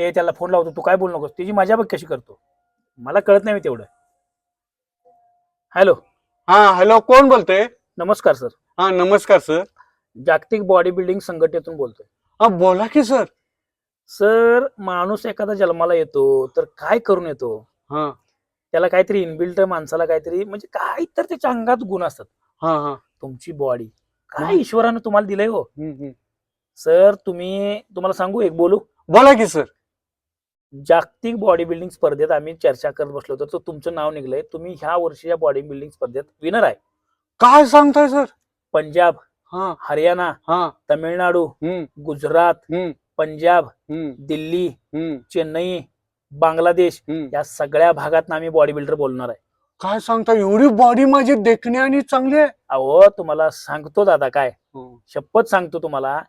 ते त्याला फोन लावतो तू काय बोलू नकोस? त्याची मजा बघ कशी करतो. मला कळत नाही मी तेवढं. हॅलो हा हॅलो कोण बोलतोय? नमस्कार सर हा नमस्कार सर जागतिक बॉडी बिल्डिंग संघटनेतून बोलतोय. हा बोला की सर सर माणूस एखादा जन्माला येतो तर काय करून येतो? हा. त्याला काहीतरी इनबिल्ट माणसाला काहीतरी म्हणजे काय तर त्याच्या अंगात गुण असतात. हा हा. तुमची बॉडी काय. ईश्वरानं तुम्हाला दिलंय हो? हम्म, हम्म. सर तुम्ही तुम्हाला सांगू एक बोलू? बोला की सर जागतिक बॉडी बिल्डिंग स्पर्धेत आम्ही चर्चा करत बसलो होतो. तर तुमचं नाव निघलंय. तुम्ही ह्या वर्षीच्या बॉडी बिल्डिंग स्पर्धेत विनर आहे. काय सांगताय सर? पंजाब हा. हरियाणा हा. तमिळनाडू गुजरात हम्म. पंजाब हम्म. दिल्ली हम्म. चेन्नई बांगलादेश या सगळ्या भागात आम्ही बॉडी बिल्डर बोलणार आहे. काय सांगता एवढी बॉडी माझी देखणी आणि चांगली आहे. अहो तुम्हाला सांगतो दादा काय. हं. शपथ सांगतो तुम्हाला.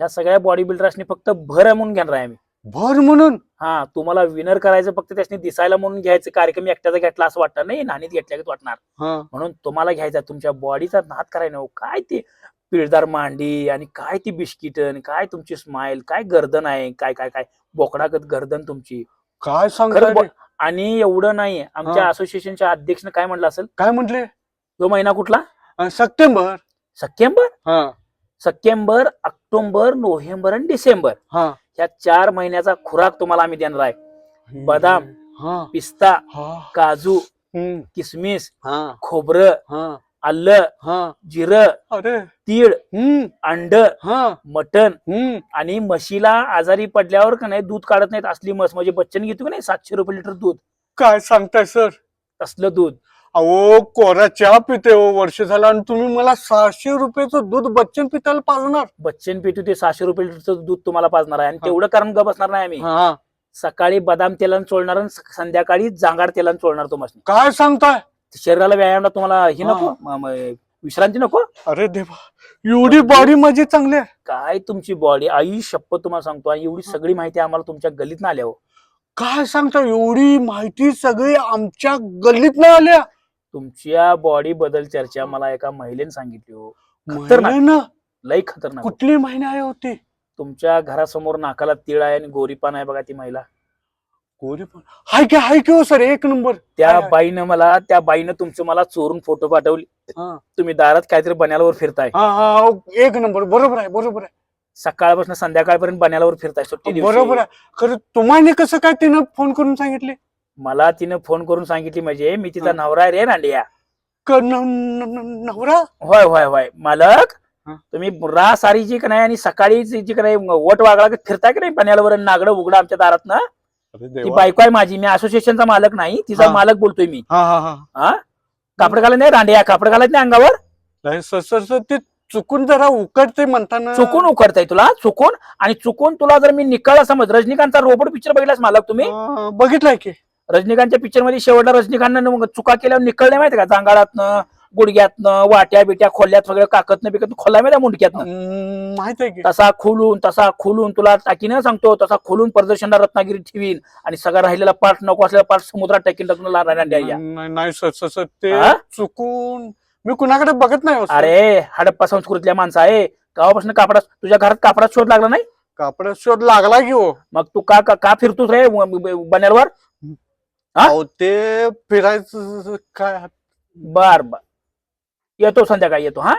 या सगळ्या बॉडी बिल्डर्सनी फक्त भर म्हणून घेणार आहे आम्ही. भर म्हणून. हा तुम्हाला विनर करायचं फक्त त्याने दिसायला म्हणून घ्यायचं कार्यक्रम एकट्याचा घेतला असं वाटणार नाही नाणीत घेतल्यागत वाटणार. हा. म्हणून तुम्हाला घ्यायचा तुमच्या बॉडीचा नाद करायला नको. काय ते पिळदार मांडी आणि काय ती बिस्किट आणि काय तुमची स्माइल काय गर्दन आहे काय काय काय. बोकडागत गर्दन तुमची. काय खरं सांगताय बो- रे? आणि एवढं नाही आमच्या हा. असोसिएशनच्या अध्यक्षनं काय म्हणलं असेल? काय म्हंटले? तो महिना कुठला? अं, सप्टेंबर. सप्टेंबर? हा. सप्टेंबर ऑक्टोबर नोव्हेंबर आणि डिसेंबर हा. या चार महिन्याचा खुराक तुम्हाला आम्ही देणार आहे. बदाम. हा. पिस्ता हा. काजू हम्म, किसमिस हा. खोबरं हा. आलं हा. जिरं अरे. तीळ हम्म. अंड हा. मटण हम्म. आणि म्हशीला आजारी पडल्यावर का नाही दूध काढत नाहीत असली म्हस. म्हणजे बच्चन घेतो का नाही सातशे रुपये लिटर दूध. काय सांगताय सर? असलं दूध. अहो कोरा चहा पिते हो वर्ष झालं आणि तुम्ही मला सहाशे रुपयाचं दूध बच्चन पिताला पाजणार. बच्चन पेटू ते सहाशे रुपये लिटरचं दूध तुम्हाला पाजणार आहे. आणि हा. तेवढं कारण ग बसणार नाही आम्ही. हा. सकाळी बदाम तेलानं चोळणार आणि स- संध्याकाळी जांगाड तेलानं चोळणार तो म्हशी काय सांगताय? शरीराला व्यायामला तुम्हाला हे हा. नको? म- म- विश्रांती नको? अरे देवा एवढी बॉडी माझी चांगली आहे. काय तुमची बॉडी आई शपथ तुम्हाला सांगतो. आणि एवढी सगळी माहिती आम्हाला तुमच्या गलीत आल्या हो. काय सांगता एवढी माहिती सगळी आमच्या गल्लीत नाही आल्या. तुमच्या बॉडी बद्दल चर्चा मला एका महिलेने सांगितली हो. खतरनाक. महिन्यानं? लई खतरनाक हो. कुठली महिने आहे होती तुमच्या घरासमोर नाकाला तिळ आहे आणि गोरीपान आहे बघा ती महिला. पण हाय की हाय की हो सर एक नंबर. त्या. बाईनं मला त्या बाईनं तुमचं मला चोरून फोटो पाठवले. हा. तुम्ही दारात काहीतरी बन्यालावर फिरताय. हा हा हो, एक नंबर बरोबर आहे बरोबर आहे. सकाळपासून संध्याकाळपर्यंत बन्यालावर फिरताय सुट्टी दिवशी. बरोबर आहे. खरं तुम्हाला कसं काय तिनं फोन करून सांगितले? मला तिनं फोन करून सांगितली म्हणजे मी तिचा. नवरा आहे रे नांडिया. क- न- न- न- नवरा? होय होय होय. मालक हा. तुम्ही रा सारीची का नाही आणि सकाळी जी का नाही वट वागळा फिरताय की नाही आणि नागडं उघडं आमच्या दारात ना ती बायको आहे माझी मी असोसिएशनचा मालक नाही तिचा हा. मालक बोलतोय मी. हा हा हा. हा? कापड घालत नाही रांडिया? कापड घालत नाही अंगावर? नाही, सर सर सर ते चुकून जरा उकडते म्हणताना. चुकून उकडताय तुला? चुकून? आणि चुकून तुला जर मी निकाल समज रजनीकांतचा रोबोट पिक्चर बघितलास मालक तुम्ही? बघितलंय की. रजनीकांतच्या पिक्चरमध्ये शेवटला रजनीकांतनं मग चुका केल्यावर निकळले माहिती का? जांगाळातनं गुडघ्यातनं वाट्या बिट्या खोल्यात सगळं काकतनं बिकत खोल्या माहिती मुंडक्यातनं? माहीत तसा खोलून तसा खोलून तुला टाकीनं सांगतो तसा खोलून प्रदर्शनला रत्नागिरी ठेवीन आणि सगळा राहिलेला पार्ट नको असलेला पार्ट समुद्रात टाकीन टाकून लहान नाही नाही, सर ते? चुकून मी कुणाकडे बघत नाही हो. अरे हडप्पा संस्कृतीतल्या माणसं आहे. गावापासून कापडा तुझ्या घरात कापडात शोध लागला नाही? कापडात शोध लागला की हो. मग तू का का- फिरतोस रे बनेलवर? अहो, ते फिरायचं काय? बर बर. येतो संध्याकाळी येतो हा?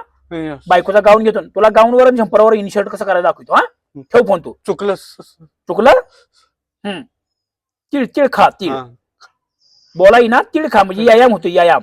बायकोचा गाऊन घेतो. तुला गाऊनवर आणि झंपरवर इनशर्ट कसं करायला दाखवतो हा? ठेव फोन तू. चुकलं चुकलं? हम्म. तिळ तिळ खा तिळ. हा. बोला ना तिळ खा म्हणजे व्यायाम होतो व्यायाम